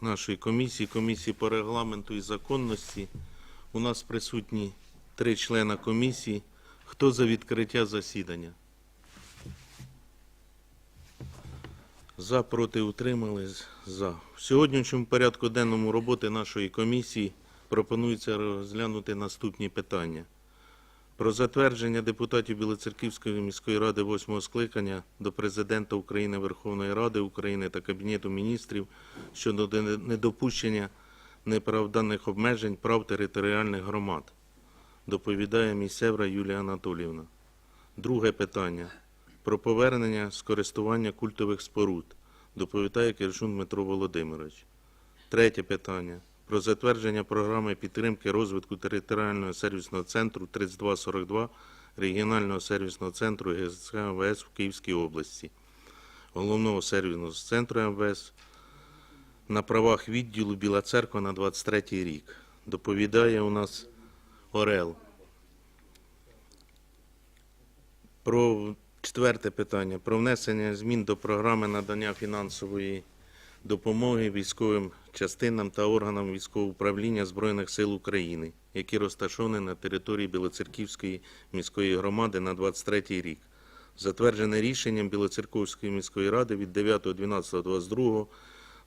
нашої комісії, комісії по регламенту і законності. У нас присутні три члена комісії. Хто за відкриття засідання? За, проти, утримались? За. В сьогоднішньому порядку денному роботи нашої комісії пропонується розглянути наступні питання. Про затвердження депутатів Білоцерківської міської ради восьмого скликання до Президента України, Верховної Ради України та Кабінету міністрів щодо недопущення неправданих обмежень прав територіальних громад. Доповідає місцевра Юлія Анатоліївна. Друге питання. Про повернення з користування культових споруд. Доповідає Киржун Дмитро Володимирович. Третє питання. Про затвердження програми підтримки розвитку територіального сервісного центру 3242 регіонального сервісного центру ГСК МВС в Київській області, головного сервісного центру МВС на правах відділу Біла Церква на 23 рік. Доповідає у нас Орел. Про четверте питання. Про внесення змін до програми надання фінансової допомоги військовим частинам та органам військового управління Збройних сил України, які розташовані на території Білоцерківської міської громади на 23 рік. Затверджене рішенням Білоцерківської міської ради від 9.12.22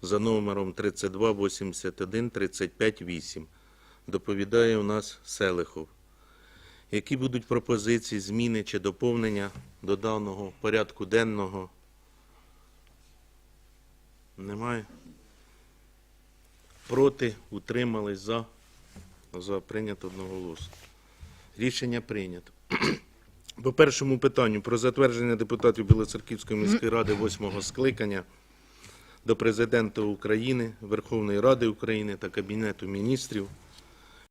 за номером 3281 358. Доповідає у нас Селихов. Які будуть пропозиції, зміни чи доповнення до даного порядку денного? Немає. Проти, утримались за. За прийнято одноголосно. Рішення прийнято. По першому питанню про затвердження депутатів Білоцерківської міської ради восьмого скликання до Президента України, Верховної Ради України та Кабінету міністрів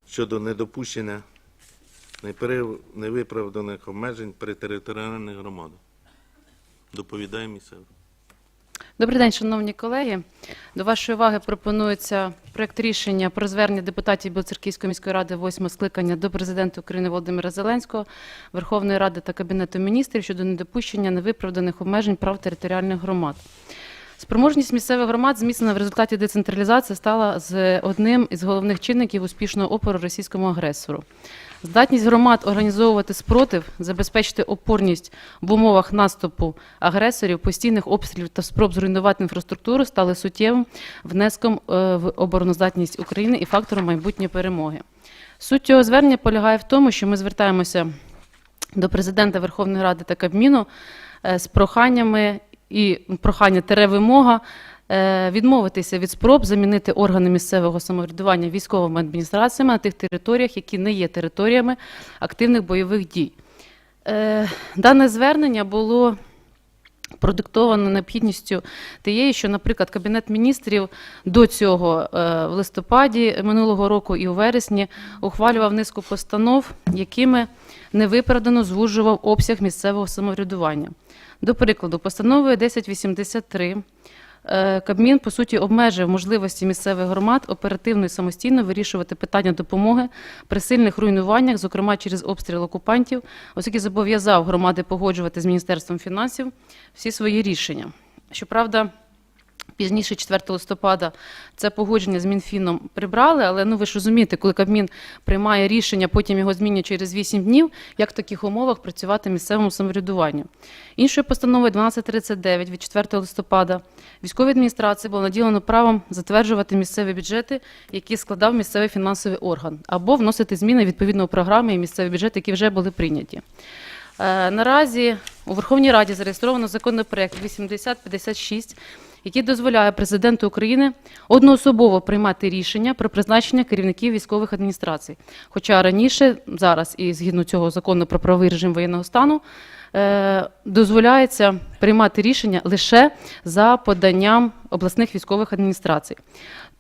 щодо недопущення невиправданих обмежень при територіальних громадах. Доповідає місцево. Добрий день, шановні колеги. До вашої уваги пропонується проект рішення про звернення депутатів Білоцерківської міської ради восьмого скликання до президента України Володимира Зеленського, Верховної Ради та Кабінету міністрів щодо недопущення невиправданих обмежень прав територіальних громад. Спроможність місцевих громад, зміцнена в результаті децентралізації, стала з одним із головних чинників успішного опору російському агресору. Здатність громад організовувати спротив, забезпечити опорність в умовах наступу агресорів, постійних обстрілів та спроб зруйнувати інфраструктуру стали суттєвим внеском е, в обороноздатність України і фактором майбутньої перемоги. Суть цього звернення полягає в тому, що ми звертаємося до президента Верховної Ради та Кабміну е, з проханнями і прохання тере відмовитися від спроб замінити органи місцевого самоврядування військовими адміністраціями на тих територіях, які не є територіями активних бойових дій. Е, Дане звернення було продиктовано необхідністю тієї, що, наприклад, Кабінет міністрів до цього е, в листопаді минулого року і у вересні ухвалював низку постанов, якими невиправдано звужував обсяг місцевого самоврядування. До прикладу, постановою 1083 е, Кабмін, по суті, обмежив можливості місцевих громад оперативно і самостійно вирішувати питання допомоги при сильних руйнуваннях, зокрема через обстріл окупантів, оскільки зобов'язав громади погоджувати з Міністерством фінансів всі свої рішення. Щоправда, Пізніше, 4 листопада, це погодження з Мінфіном прибрали, але ну ви ж розумієте, коли Кабмін приймає рішення, потім його змінює через 8 днів, як в таких умовах працювати місцевому самоврядуванню. Іншою постановою 1239 від 4 листопада військовій адміністрації було наділено правом затверджувати місцеві бюджети, які складав місцевий фінансовий орган, або вносити зміни відповідно програми і місцеві бюджети, які вже були прийняті. Е, Наразі у Верховній Раді зареєстровано законопроект 8056, який дозволяє президенту України одноособово приймати рішення про призначення керівників військових адміністрацій. Хоча раніше, зараз і згідно цього закону про правовий режим воєнного стану, е, дозволяється приймати рішення лише за поданням обласних військових адміністрацій.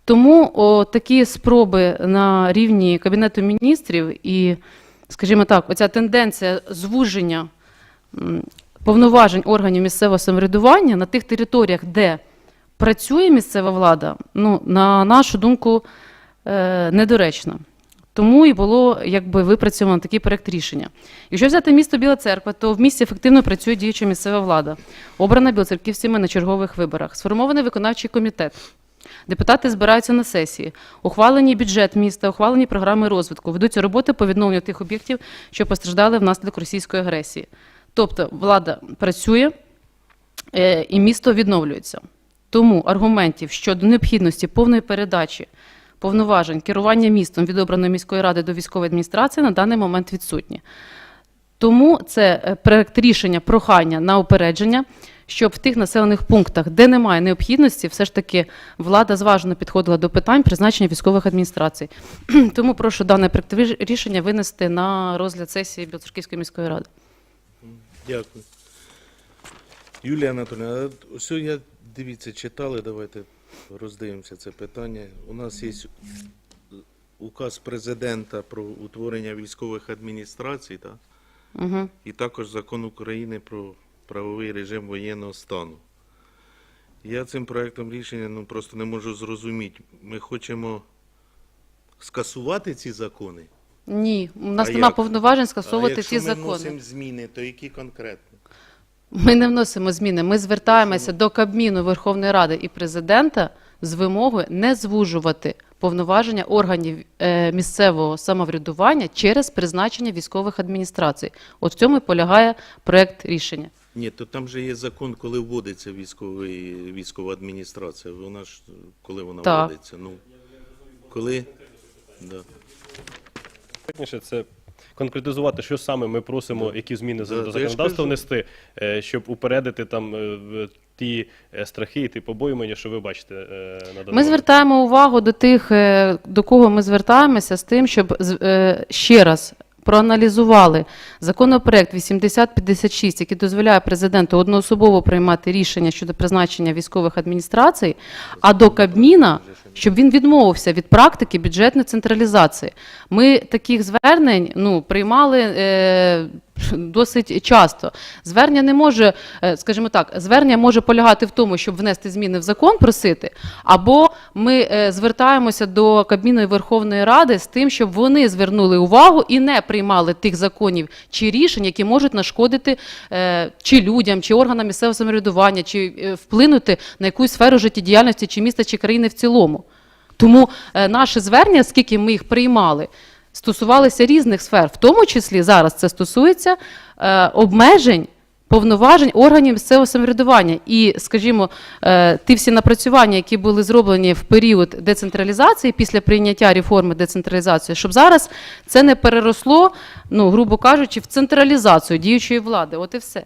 Тому о, такі спроби на рівні Кабінету міністрів і, скажімо так, оця тенденція звуження повноважень органів місцевого самоврядування на тих територіях, де працює місцева влада, ну, на нашу думку, е, недоречна. Тому і було якби випрацьовано такий проект рішення. Якщо взяти місто Біла Церква, то в місті ефективно працює діюча місцева влада, обрана білоцерківцями на чергових виборах. Сформований виконавчий комітет, Депутати збираються на сесії. Ухвалені бюджет міста, ухвалені програми розвитку. Ведуться роботи по відновленню тих об'єктів, що постраждали внаслідок російської агресії. Тобто влада працює е, і місто відновлюється. Тому аргументів щодо необхідності повної передачі повноважень керування містом від обраної міської ради до військової адміністрації на даний момент відсутні. Тому це е, проект рішення прохання на упередження, щоб в тих населених пунктах, де немає необхідності, все ж таки влада зважено підходила до питань призначення військових адміністрацій. Тому прошу дане проект рішення винести на розгляд сесії Білоцерківської міської ради. Дякую. Юлія Анатолійовна, а ось я дивіться, читали, давайте роздивимося це питання. У нас є указ президента про утворення військових адміністрацій, так? Угу. і також закон України про правовий режим воєнного стану. Я цим проектом рішення ну, просто не можу зрозуміти. Ми хочемо скасувати ці закони. Ні, у нас А нема як? повноважень а скасовувати якщо ці ми закони. вносимо зміни, то які конкретно? Ми не вносимо зміни. Ми звертаємося до Кабміну Верховної Ради і президента з вимогою не звужувати повноваження органів е, місцевого самоврядування через призначення військових адміністрацій. От в цьому і полягає проект рішення. Ні, то там же є закон, коли вводиться військовий, військова адміністрація. Вона ж коли вона Так. вводиться? Ну, коли? Да. Це конкретизувати, що саме ми просимо, які зміни до законодавства внести, е, щоб упередити там е, ті е, страхи і ті побоювання, що ви бачите на Ми звертаємо увагу до тих, до кого ми звертаємося, з тим, щоб з- ще раз проаналізували законопроект 8056, який дозволяє президенту одноособово приймати рішення щодо призначення військових адміністрацій, а до Кабміна, щоб він відмовився від практики бюджетної централізації. Ми таких звернень ну, приймали е, досить часто. Звернення не може, е, скажімо так, звернення може полягати в тому, щоб внести зміни в закон, просити, або ми е, звертаємося до Кабміну і Верховної Ради з тим, щоб вони звернули увагу і не приймали тих законів чи рішень, які можуть нашкодити е, чи людям, чи органам місцевого самоврядування, чи вплинути на якусь сферу життєдіяльності чи міста, чи країни в цілому. Тому е, наше звернення, скільки ми їх приймали, стосувалися різних сфер, в тому числі зараз це стосується е, обмежень. Повноважень органів місцевого самоврядування і, скажімо, е, ті всі напрацювання, які були зроблені в період децентралізації після прийняття реформи децентралізації, щоб зараз це не переросло, ну грубо кажучи, в централізацію діючої влади. От і все.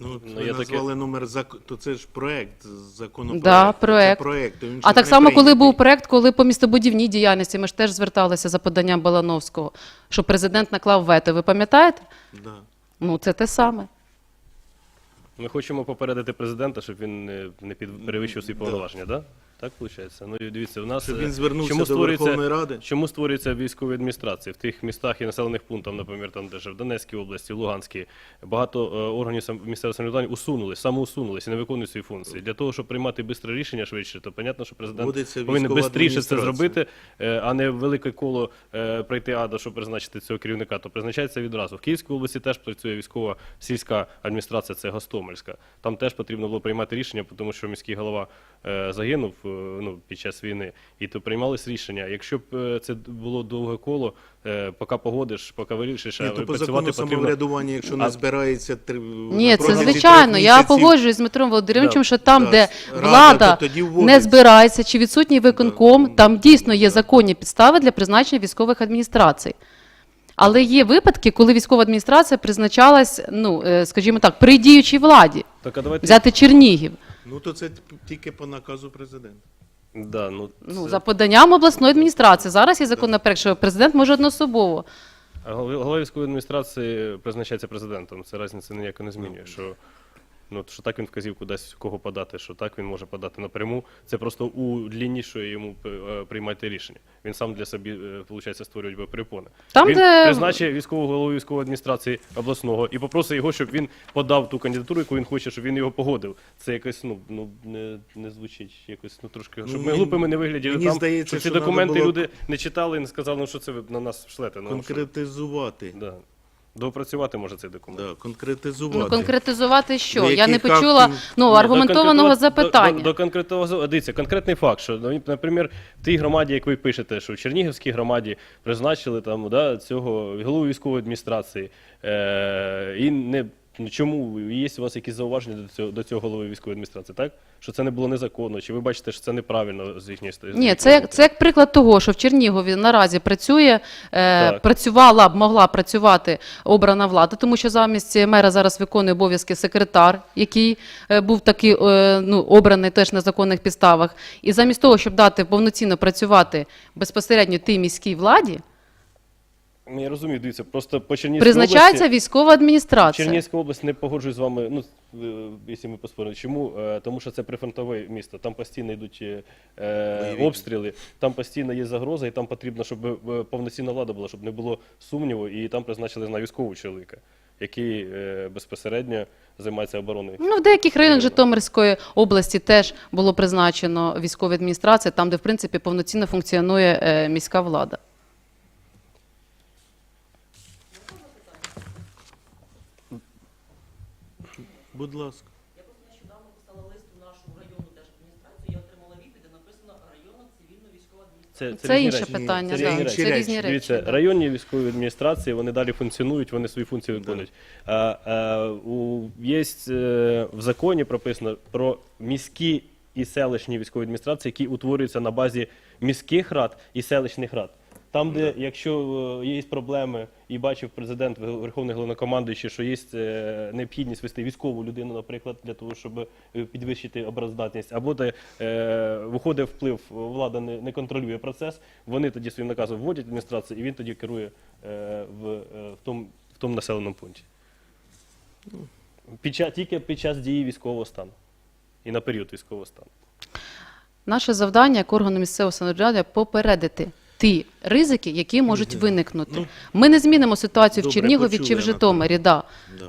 Ну, Ну, я таке- назвали номер зак... то це ж проект законопроект. Да, проект. Це проект, то він А так не само, коли прийнятий. був проект, коли по містобудівній діяльності, ми ж теж зверталися за поданням Балановського, що президент наклав вето. Ви пам'ятаєте? Да. Ну це те саме. Ми хочемо попередити президента, щоб він не, не під, перевищив свої повноваження, да? Так виходить? Ну і дивіться, у нас Щоб е, він звернувся чому до Верховної Ради. Чому створюються військові адміністрації в тих містах і населених пунктах, наприклад, там де ж в Донецькій області, в Луганській, багато е, органів сам- місцевого самоврядування усунулись, самоусунулись і не виконують свої функції. Для того, щоб приймати швидке рішення швидше, то понятно, що президент Вводиться повинен військова швидше це адміністрація. зробити, е, а не велике коло е, пройти ада, щоб призначити цього керівника, то призначається відразу. В Київській області теж працює військова сільська адміністрація, це Гостомельська. Там теж потрібно було приймати рішення, тому що міський голова е, загинув ну, під час війни. І то приймались рішення. Якщо б е, це було довге коло, е, поки погодиш, поки вирішиш, Ні, а то по закону самоврядування, якщо не збирається три Ні, це звичайно. Я погоджуюсь з Дмитром Володимировичем, Да, що там, да, де Рада, влада то тоді не збирається чи відсутній виконком, Да. там дійсно є законні підстави для призначення військових адміністрацій. Але є випадки, коли військова адміністрація призначалась, ну е, скажімо так, при діючій владі. Так, а давайте Взяти Чернігів. Ну то це тільки по наказу президента. да, ну, Ну, за поданням обласної адміністрації. Зараз є законопроект, що президент може одноособово. А голова голова військової адміністрації призначається президентом. Це різниця ніяко не змінює. Що, ну, що так він вказів кудись кого подати, що так він може подати напряму. Це просто у дліннішої йому е, приймати рішення. Він сам для собі, виходить, створює перепони. Там, він де- призначить військового голову військової адміністрації обласного і попросить його, щоб він подав ту кандидатуру, яку він хоче, щоб він його погодив. Це якось ну, ну не, не звучить якось ну трошки, щоб Ну, ми глупими не вигляділи мені там, здається, щоб ці що документи було- люди не читали і не сказали, ну що це ви на нас шлете. Ну, що? Конкретизувати. Да. Доопрацювати може цей документ. Да, конкретизувати. Ну, конкретизувати що? Я не яких почула актів? ну, аргументованого до запитання. До, до, до дивіться, конкретний факт, що, ну, наприклад, в тій громаді, як ви пишете, що в Чернігівській громаді призначили там, да, цього голову військової адміністрації. Е, і не, ну, чому є у вас якісь зауваження до цього, до цього голови військової адміністрації, так? Що це не було незаконно, чи ви бачите, що це неправильно з їхньої сторони? Ні, це як, це як приклад того, що в Чернігові наразі працює, е, працювала б, могла працювати обрана влада, тому що замість мера зараз виконує обов'язки секретар, який е, був такий е, ну, обраний теж на законних підставах. І замість того, щоб дати повноцінно працювати безпосередньо тій міській владі, Ну, Я розумію, дивіться, просто по Чернігівській призначається області, військова адміністрація. Чернігівська область не погоджуюсь з вами, ну, е, якщо ми поспоримо. Чому? Е, Тому що це прифронтове місто, там постійно йдуть е, Бойові обстріли, там постійно є загроза, і там потрібно, щоб е, повноцінна влада була, щоб не було сумніву, і там призначили на військового чоловіка, який е, безпосередньо займається обороною. Ну, в деяких районах Житомирської області теж було призначено військові адміністрації, там, де в принципі повноцінно функціонує е, міська влада. Будь ласка. Я просто нещодавно писала лист у нашу районну держадміністрацію, я отримала відповідь, де написано районна цивільна військова адміністрація. Це різні інше речі. питання, Це да. різні це речі. різні речі. Дивіться, да. районні військові адміністрації вони далі функціонують, вони свої функції виконують. А, а, у, є е, в законі прописано про міські і селищні військові адміністрації, які утворюються на базі міських рад і селищних рад. Там, де якщо е, є проблеми, і бачив президент Вер- Верховний головнокомандуючий, що є е, необхідність вести військову людину, наприклад, для того, щоб е, підвищити обороздатність, або де е, виходить вплив, влада не, не контролює процес, вони тоді своїм наказом вводять адміністрацію, і він тоді керує е, в, е, в, тому, в тому населеному пункті. Під час, тільки під час дії військового стану і на період військового стану. Наше завдання як органу місцевого самоврядування попередити ті ризики, які можуть виникнути. Ми не змінимо ситуацію в добре, Чернігові чи в Житомирі. Да.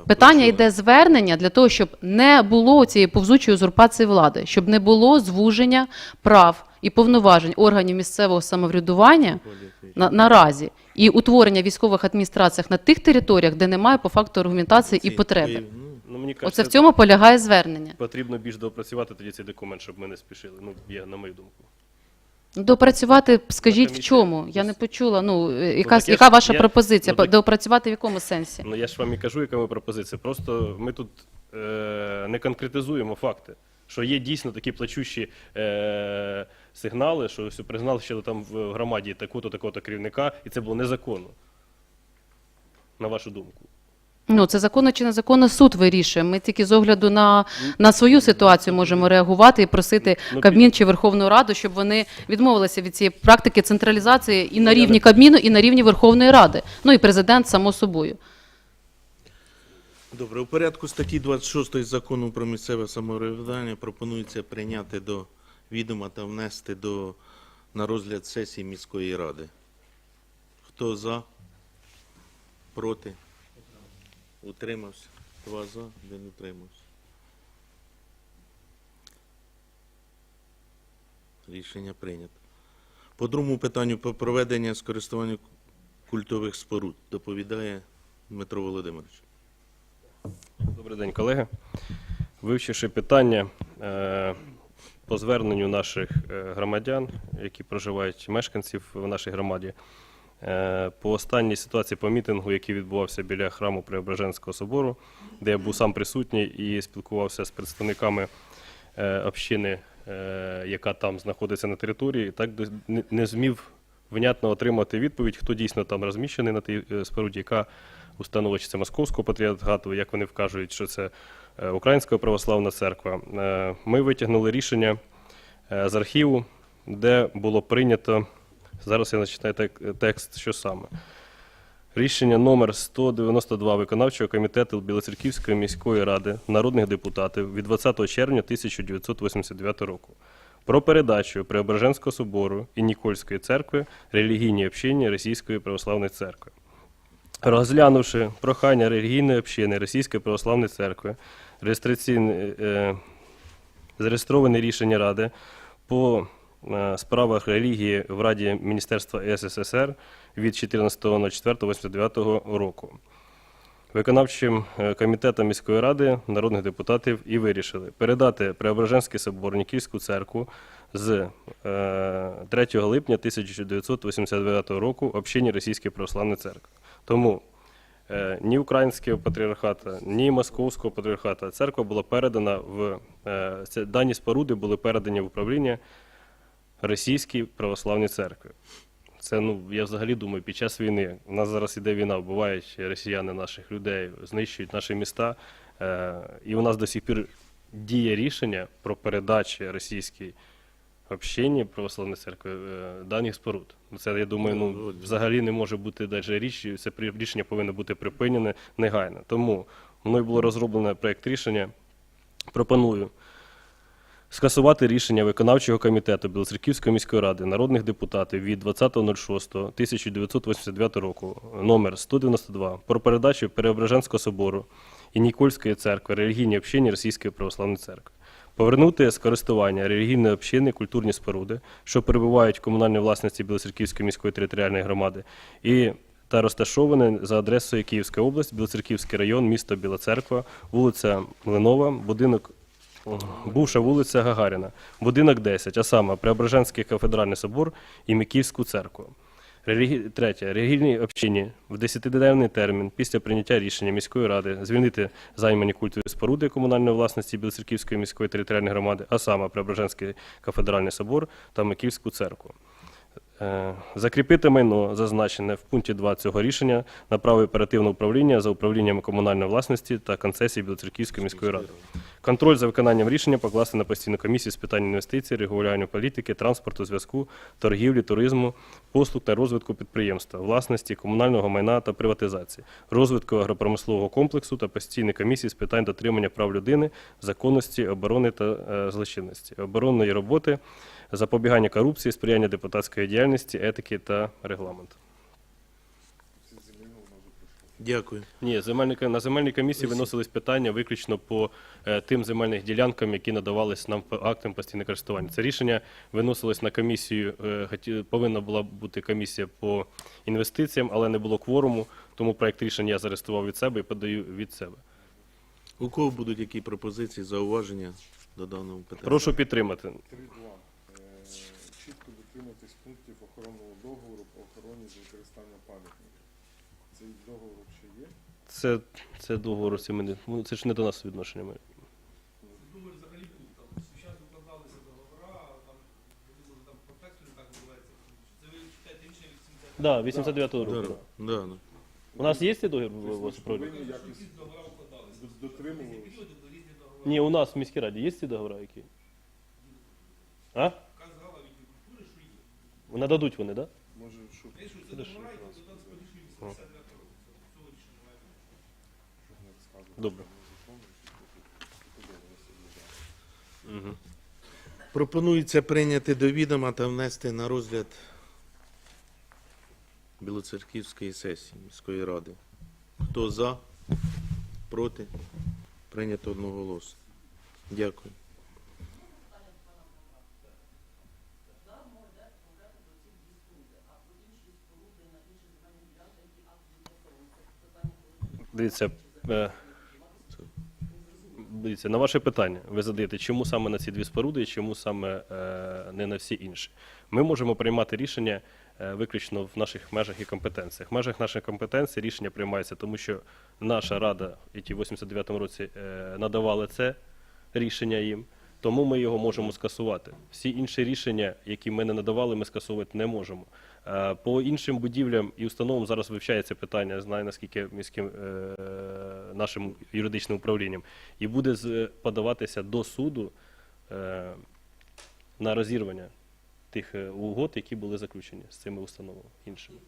Питання почули. йде звернення для того, щоб не було цієї повзучої узурпації влади, щоб не було звуження прав і повноважень органів місцевого самоврядування на, наразі і утворення військових адміністраціях на тих територіях, де немає по факту аргументації і потреби. ну, Ну, мені Оце в цьому полягає звернення. потрібно більш доопрацювати тоді цей документ, щоб ми не спішили. Ну, є, на мою думку. Допрацювати, скажіть, в чому? Я не почула. Ну, е, яка, так я яка ваша я- пропозиція? ну, так- Доопрацювати в якому сенсі? Ну я ж вам і кажу, яка ми пропозиція. Просто ми тут е, не конкретизуємо факти. Що є дійсно такі плачущі е, сигнали, що ось призначили там в громаді таку-то, такого-то керівника, і це було незаконно. На вашу думку. Ну, це законно чи незаконно суд вирішує. Ми тільки з огляду на, на свою ситуацію можемо реагувати і просити Ну, Кабмін чи Верховну Раду, щоб вони відмовилися від цієї практики централізації і на Ну, рівні Кабміну, і на рівні Верховної Ради. Ну і президент, само собою. Добре, у порядку статті 26 закону про місцеве самоврядування пропонується прийняти до відома та внести до, на розгляд сесії міської ради. Хто за? Проти? Утримався? Два за, один утримався. Рішення прийнято. По другому питанню про проведення скористування культових споруд доповідає Дмитро Володимирович. Добрий день, колеги. Вивчивши питання е, по зверненню наших е, громадян, які проживають мешканців в нашій громаді, по останній ситуації по мітингу, який відбувався біля храму Преображенського собору, де я був сам присутній і спілкувався з представниками е, общини, е, яка там знаходиться на території, так не- змів внятно отримати відповідь, хто дійсно там розміщений на тій е, споруді, яка установа чи це Московського патріархату, як вони вкажуть, що це е, Українська православна церква. Е, Ми витягнули рішення е, з архіву, де було прийнято. Зараз я зачитаю тек- текст, що саме. Рішення номер 192 виконавчого комітету Білоцерківської міської ради народних депутатів від 20 червня 1989 року про передачу Преображенського собору і Нікольської церкви релігійній общині Російської православної церкви. Розглянувши прохання релігійної общини Російської православної церкви, реєстраційне, е, зареєстроване рішення Ради по справах релігії в Раді Міністерства СССР від 14.04.89 року. виконавчим е, комітетом міської ради народних депутатів і вирішили передати Преображенський собор Нікільську церкву з е, 3 липня 1989 року общині Російської православної церкви. Тому е, ні українського патріархата, ні московського патріархата церква була передана в е, дані споруди були передані в управління Російській православній церкви. Це ну я взагалі думаю, під час війни у нас зараз іде війна, вбивають росіяни наших людей, знищують наші міста. Е, і у нас до сих пір діє рішення про передачу російській общині православної церкви е, даних споруд. Це я думаю, ну взагалі не може бути навіть річ. Це рішення повинно бути припинене негайно. Тому мною було розроблено проєкт рішення. Пропоную скасувати рішення виконавчого комітету Білоцерківської міської ради народних депутатів від 20.06.1989 року номер 192 про передачу Переображенського собору і Нікольської церкви релігійній общині Російської православної церкви. Повернути з користування релігійної общини культурні споруди, що перебувають в комунальній власності Білоцерківської міської територіальної громади, і та розташоване за адресою Київська область, Білоцерківський район, місто Біла Церква, вулиця Млинова, будинок бувша вулиця Гагаріна, будинок 10, а саме Преображенський кафедральний собор і Микільську церкву. Третє. Релігійній общині в 10-денний термін після прийняття рішення міської ради звільнити займані культові споруди комунальної власності Білоцерківської міської територіальної громади, а саме Преображенський кафедральний собор та Миківську церкву. Е, Закріпити майно, зазначене в пункті 2 цього рішення, на право оперативного управління за управлінням комунальної власності та концесії Білоцерківської міської ради. Контроль за виконанням рішення покласти на постійну комісію з питань інвестицій, регулювання політики, транспорту, зв'язку, торгівлі, туризму, послуг та розвитку підприємства, власності, комунального майна та приватизації, розвитку агропромислового комплексу та постійної комісії з питань дотримання прав людини, законності, оборони та е, злочинності, оборонної роботи, запобігання корупції, сприяння депутатської діяльності, етики та регламенту. Дякую. Ні, земельні, ко- на земельній комісії виносились питання виключно по е, тим земельних ділянкам, які надавались нам по актам постійного користування. Це рішення виносилось на комісію. е, повинна була бути комісія по інвестиціям, але не було кворуму, тому проект рішення я зареєстрував від себе і подаю від себе. У кого будуть які пропозиції, зауваження до даного питання? Прошу підтримати. 3.2. Цей договор ще є? Це, це договор, це, ми не- ну, це ж не до нас відношення. Ми. Думаю, взагалі був там зараз укладалися договора, там вони там по тексту не так називається. Це ви читаєте рішення 80 Да, 89-го Да, року. да, да. У нас є цей договір Тобто в ми вас повинні якось договора д-. Періоди договори. Ні, у нас в міській раді є ці договори, які? А? Казала відділ культури, що є. Нададуть вони, так? Да? Може, що Пишуться договора, які по рішенню 89 року. Це Цього рішення немає. щоб не сказати. Добре. Угу. Пропонується прийняти до відома та внести на розгляд Білоцерківської сесії міської ради. Хто за? Проти? Прийнято одноголосно. Дякую. Дивіться, е, дивіться, на ваше питання ви задаєте, чому саме на ці дві споруди і чому саме е, не на всі інші. Ми можемо приймати рішення е, виключно в наших межах і компетенціях. В межах наших компетенцій рішення приймається, тому що наша рада, які в 89-му році е, надавали це рішення їм, тому ми його можемо скасувати. Всі інші рішення, які ми не надавали, ми скасувати не можемо. Е, По іншим будівлям і установам зараз вивчається питання, знаю наскільки міським е, нашим юридичним управлінням, і буде подаватися до суду е, на розірвання тих угод, які були заключені з цими установами іншими.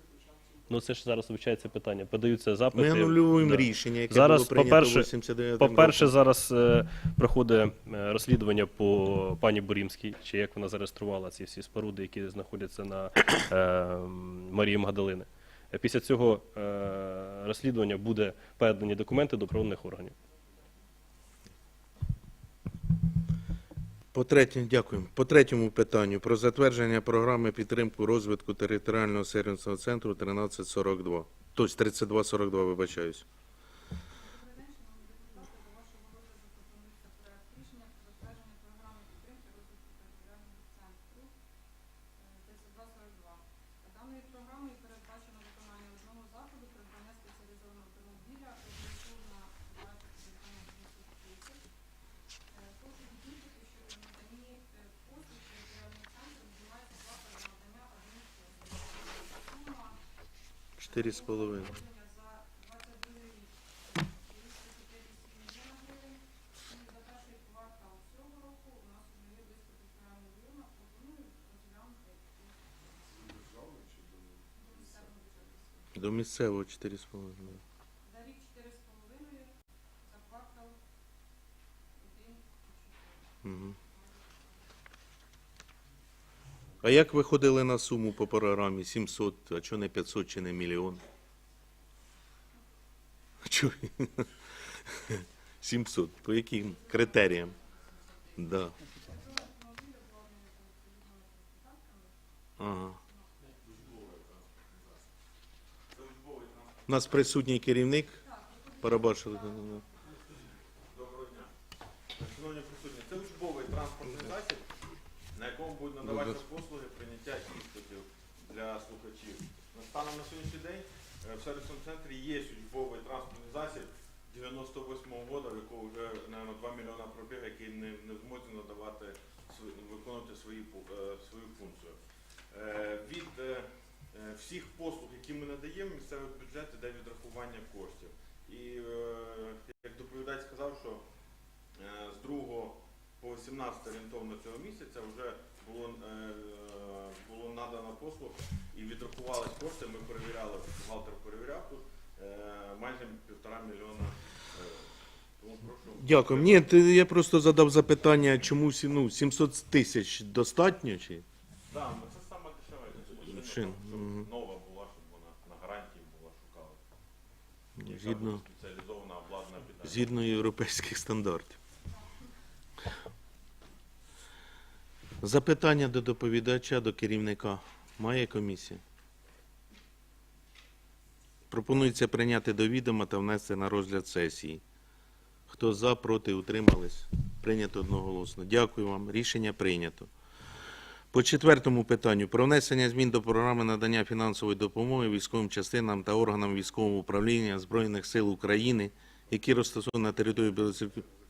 Ну це ж зараз вивчається питання. Подаються запити. Ми анулюємо Да. рішення, яке Зараз, було прийнято по-перше, 89 По-перше, зараз е, проходить е, розслідування по пані Бурімській, чи як вона зареєструвала ці всі споруди, які знаходяться на е, Марії Магдалини. Е, Після цього е, розслідування буде передані документи до правоохоронних органів. По третьому, дякую. По третьому питанню про затвердження програми підтримку розвитку територіального сервісного центру 1342. Тобто 3242, вибачаюсь. 4,5. з половиною. До місцевого 4,5. А як виходили на суму по програмі 700, а чого не 500 чи не мільйон? Чого? 700. По яким критеріям? Да. Ага. У нас присутній керівник. Парабашили. Доброго дня. Шановні присутні, це учбовий транспортний засіб, на якому будуть надаватися послуги прийняття іспитів для слухачів. Станом на сьогоднішній день е, в сервісному центрі є учбовий транспортний засіб 98-го року, в якого вже, мабуть, 2 мільйона пробіг, який не, не зможе надавати, виконувати свої, е, свою функцію. Е, Від всіх послуг, які ми надаємо, місцевий бюджет іде відрахування коштів. І як доповідач сказав, що з 2 по 18 орієнтовно цього місяця вже було, е, е, було надано послуг і відрахувались кошти. Ми перевіряли, бухгалтер перевіряв тут е, майже півтора мільйона. Прошу. Дякую. Ні, ти- я просто задав запитання, чому ну, 700 тисяч достатньо чи? Да, ми це саме дешеве. Шин, щоб мгм. нова була, щоб вона на гарантії була, шукали. Яка Згідно, спеціалізована обладнана під згідно європейських стандартів. Запитання до доповідача, до керівника. Має комісія? Пропонується прийняти до відома та внести на розгляд сесії. Хто за, проти, утримались? Прийнято одноголосно. Дякую вам. Рішення прийнято. По четвертому питанню про внесення змін до програми надання фінансової допомоги військовим частинам та органам військового управління Збройних сил України, які розташовані на території Білоцерківської